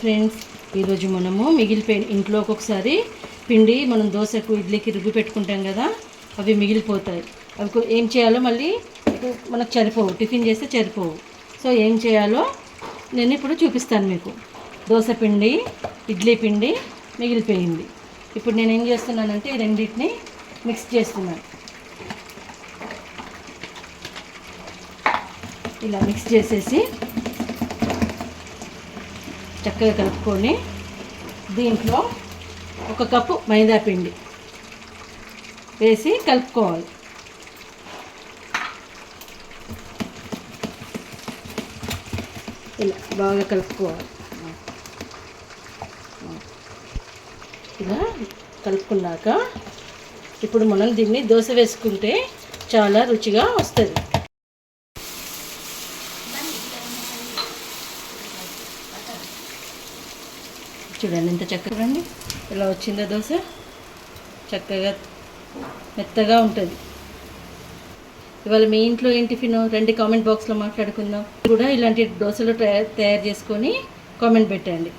Friends ఈరోజు మనము మిగిలిపోయిన ఇంట్లో ఒక్కొక్కసారి పిండి మనం దోశకు ఇడ్లీకి రుబ్బి పెట్టుకుంటాం కదా అవి మిగిలిపోతాయి. అవి ఏం చేయాలో మళ్ళీ మనకు సరిపోవు టిఫిన్ చేస్తే సరిపోవు. సో ఏం చేయాలో నేను ఇప్పుడు చూపిస్తాను మీకు. దోశ పిండి ఇడ్లీ పిండి మిగిలిపోయింది. ఇప్పుడు నేను ఏం చేస్తున్నానంటే ఈ రెండింటిని మిక్స్ చేస్తున్నాను. ఇలా మిక్స్ చేసేసి చక్కగా కలుపుకొని దీంట్లో ఒక కప్పు మైదా పిండి వేసి కలుపుకోవాలి. ఇలా బాగా కలుపుకోవాలి. ఇలా కలుపుకున్నాక ఇప్పుడు మనం దీన్ని దోశ వేసుకుంటే చాలా రుచిగా వస్తుంది. చూడండి ఎంత చక్కగా చూడండి. ఇలా వచ్చిందో దోశ. చక్కగా మెత్తగా ఉంటుంది. ఇవాళ మీ ఇంట్లో ఏం టిఫిన్? రండి కామెంట్ బాక్స్లో మాట్లాడుకుందాం. కూడా ఇలాంటి దోశలు తయారు తయారు చేసుకొని కామెంట్ పెట్టండి.